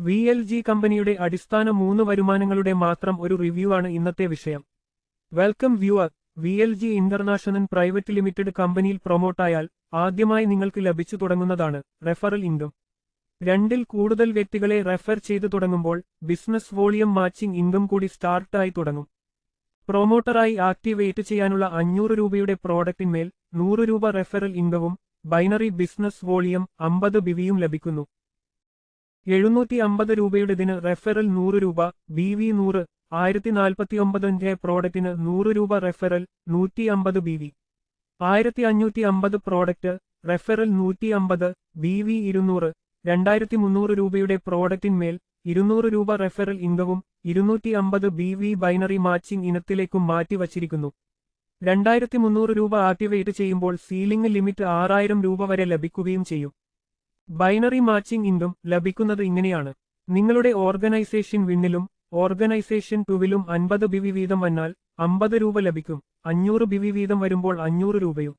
V L G കമ്പനിയുടെ അടിസ്ഥാന മൂന്ന് വരുമാനങ്ങളുടെ മാത്രം ഒരു റിവ്യൂ ആണ് ഇന്നത്തെ വിഷയം. Welcome viewer V L G international private limited കമ്പനിയിൽ പ്രൊമോട്ടായാൽ ആദ്യമായി നിങ്ങൾക്ക് ലഭിച്ചു തുടങ്ങുന്നതാണ് റെഫറൽ ഇൻകം രണ്ടിൽ കൂടുതൽ വ്യക്തികളെ റെഫർ ചെയ്തു തുടങ്ങുമ്പോൾ ബിസിനസ് വോളിയം മാച്ചിംഗ് ഇൻകം കൂടി സ്റ്റാർട്ടായി തുടങ്ങും. പ്രൊമോട്ടറായി ആക്ടിവേറ്റ് ചെയ്യാനുള്ള അഞ്ഞൂറ് രൂപയുടെ പ്രോഡക്റ്റിന്മേൽ നൂറ് രൂപ റെഫറൽ ഇൻകവും ബൈനറി ബിസിനസ് വോളിയം അമ്പത് ബിവിയും ലഭിക്കുന്നു. എഴുന്നൂറ്റി അമ്പത് രൂപയുടേതിന് റെഫറൽ നൂറ് രൂപ ബി വി നൂറ് ആയിരത്തി നാൽപ്പത്തിയൊമ്പതിന്റെ പ്രോഡക്റ്റിന് നൂറ് രൂപ റെഫറൽ നൂറ്റി അമ്പത് ബി വി ആയിരത്തി അഞ്ഞൂറ്റി അമ്പത് പ്രോഡക്റ്റ് റെഫറൽ നൂറ്റി അമ്പത് ബി വി ഇരുന്നൂറ് രണ്ടായിരത്തി മുന്നൂറ് രൂപയുടെ പ്രോഡക്റ്റിന്മേൽ ഇരുന്നൂറ് രൂപ റെഫറൽ ഇൻകവും ഇരുന്നൂറ്റി അമ്പത് ബി വി ബൈനറി മാച്ചിങ് ഇനത്തിലേക്കും മാറ്റിവച്ചിരിക്കുന്നു രണ്ടായിരത്തി മുന്നൂറ് രൂപ ആക്ടിവേറ്റ് ചെയ്യുമ്പോൾ സീലിംഗ് ലിമിറ്റ് ആറായിരം രൂപ വരെ ലഭിക്കുകയും ചെയ്യും. ബൈനറി മാച്ചിംഗ് ഇൻകം ലഭിക്കുന്നത് ഇങ്ങനെയാണ്. നിങ്ങളുടെ ഓർഗനൈസേഷൻ വിണ്ണിലും ഓർഗനൈസേഷൻ ടുവിലും അൻപത് ബിവി വീതം വന്നാൽ അമ്പത് രൂപ ലഭിക്കും. അഞ്ഞൂറ് ബിവി വീതം വരുമ്പോൾ അഞ്ഞൂറ് രൂപയും.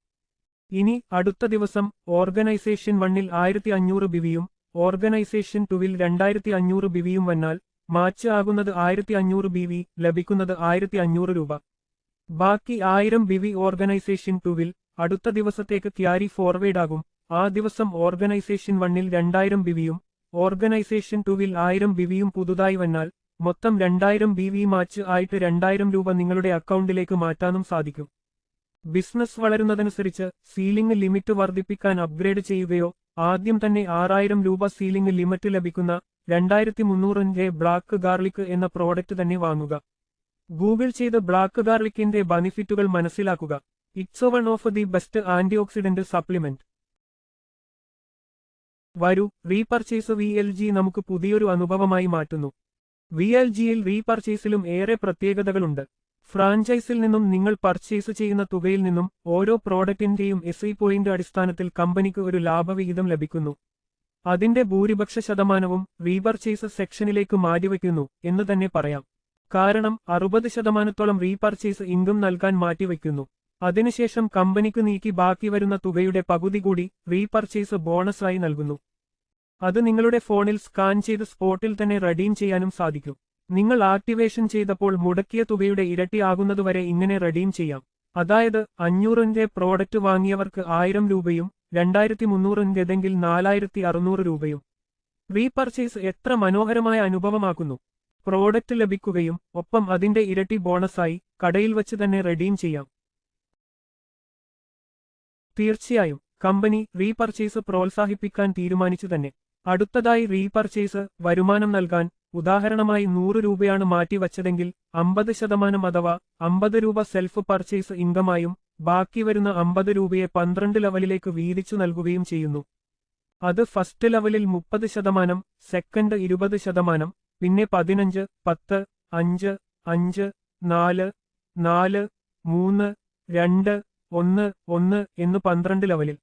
ഇനി അടുത്ത ദിവസം ഓർഗനൈസേഷൻ വണ്ണിൽ ആയിരത്തി അഞ്ഞൂറ് ബിവിയും ഓർഗനൈസേഷൻ ടുവിൽ രണ്ടായിരത്തി അഞ്ഞൂറ് ബിവിയും വന്നാൽ മാച്ച് ആകുന്നത് ആയിരത്തി അഞ്ഞൂറ് ബിവി ലഭിക്കുന്നത് ആയിരത്തി അഞ്ഞൂറ് രൂപ. ബാക്കി ആയിരം ബിവി ഓർഗനൈസേഷൻ ടുവിൽ അടുത്ത ദിവസത്തേക്ക് ക്യാരി ഫോർവേഡ് ആകും ആ ദിവസം ഓർഗനൈസേഷൻ വണ്ണിൽ രണ്ടായിരം ബിവിയും ഓർഗനൈസേഷൻ ടുവിൽ ആയിരം ബിവിയും പുതുതായി വന്നാൽ മൊത്തം രണ്ടായിരം ബി വി മാച്ച് ആയിട്ട് രണ്ടായിരം രൂപ നിങ്ങളുടെ അക്കൗണ്ടിലേക്ക് മാറ്റാനും സാധിക്കും. ബിസിനസ് വളരുന്നതനുസരിച്ച് സീലിംഗ് ലിമിറ്റ് വർദ്ധിപ്പിക്കാൻ അപ്ഗ്രേഡ് ചെയ്യുകയോ ആദ്യം തന്നെ ആറായിരം രൂപ സീലിംഗ് ലിമിറ്റ് ലഭിക്കുന്ന രണ്ടായിരത്തി മുന്നൂറിന്റെ ബ്ലാക്ക് ഗാർലിക് എന്ന പ്രോഡക്റ്റ് തന്നെ വാങ്ങുക. ഗൂഗിൾ ചെയ്ത് ബ്ലാക്ക് ഗാർലിക്കിന്റെ ബെനിഫിറ്റുകൾ മനസ്സിലാക്കുക. It's one of the best anti supplement വരൂ റീപർച്ചേസ് വി എൽ ജി നമുക്ക് പുതിയൊരു അനുഭവമായി മാറ്റുന്നു. വി എൽ ജിയിൽ റീപർച്ചേസിലും ഏറെ പ്രത്യേകതകളുണ്ട്. ഫ്രാഞ്ചൈസിൽ നിന്നും നിങ്ങൾ പർച്ചേസ് ചെയ്യുന്ന തുകയിൽ നിന്നും ഓരോ പ്രോഡക്റ്റിന്റെയും എസ് ഐ പോയിന്റ് അടിസ്ഥാനത്തിൽ കമ്പനിക്ക് ഒരു ലാഭവിഹിതം ലഭിക്കുന്നു. അതിന്റെ ഭൂരിപക്ഷ ശതമാനവും റീപർച്ചേസ് സെക്ഷനിലേക്ക് മാറ്റിവെക്കുന്നു എന്ന് തന്നെ പറയാം. കാരണം അറുപത് ശതമാനത്തോളം റീപർച്ചേസ് ഇൻകം നൽകാൻ മാറ്റിവെക്കുന്നു. അതിനുശേഷം കമ്പനിക്ക് നീക്കി ബാക്കി വരുന്ന തുകയുടെ പകുതി കൂടി റീപർച്ചേസ് ബോണസായി നൽകുന്നു. അത് നിങ്ങളുടെ ഫോണിൽ സ്കാൻ ചെയ്ത് സ്പോട്ടിൽ തന്നെ റെഡീം ചെയ്യാനും സാധിക്കും. നിങ്ങൾ ആക്ടിവേഷൻ ചെയ്തപ്പോൾ മുടക്കിയ തുകയുടെ ഇരട്ടി ആകുന്നതുവരെ ഇങ്ങനെ റെഡീം ചെയ്യാം. അതായത് അഞ്ഞൂറിന്റെ പ്രോഡക്റ്റ് വാങ്ങിയവർക്ക് ആയിരം രൂപയും രണ്ടായിരത്തി മുന്നൂറിന്റെതെങ്കിൽ നാലായിരത്തി അറുന്നൂറ് രൂപയും. റീപർച്ചേസ് എത്ര മനോഹരമായ അനുഭവമാക്കുന്നു. പ്രോഡക്റ്റ് ലഭിക്കുകയും ഒപ്പം അതിന്റെ ഇരട്ടി ബോണസായി കടയിൽ വച്ച് തന്നെ റെഡീം ചെയ്യാം. തീർച്ചയായും കമ്പനി റീപർച്ചേസ് പ്രോത്സാഹിപ്പിക്കാൻ തീരുമാനിച്ചു തന്നെ. അടുത്തതായി റീപർച്ചേസ് വരുമാനം നൽകാൻ ഉദാഹരണമായി നൂറ് രൂപയാണ് മാറ്റിവച്ചതെങ്കിൽ അമ്പത് ശതമാനം അഥവാ അമ്പത് രൂപ സെൽഫ് പർച്ചേസ് ഇൻകമായും ബാക്കി വരുന്ന അമ്പത് രൂപയെ പന്ത്രണ്ട് ലെവലിലേക്ക് വീതിച്ചു നൽകുകയും ചെയ്യുന്നു. അത് ഫസ്റ്റ് ലെവലിൽ മുപ്പത് ശതമാനം സെക്കൻഡ് ഇരുപത് ശതമാനം പിന്നെ പതിനഞ്ച് പത്ത് അഞ്ച് അഞ്ച് നാല് നാല് മൂന്ന് രണ്ട് ഒന്ന് ഒന്ന് എന്ന് പന്ത്രണ്ട് ലെവലിൽ.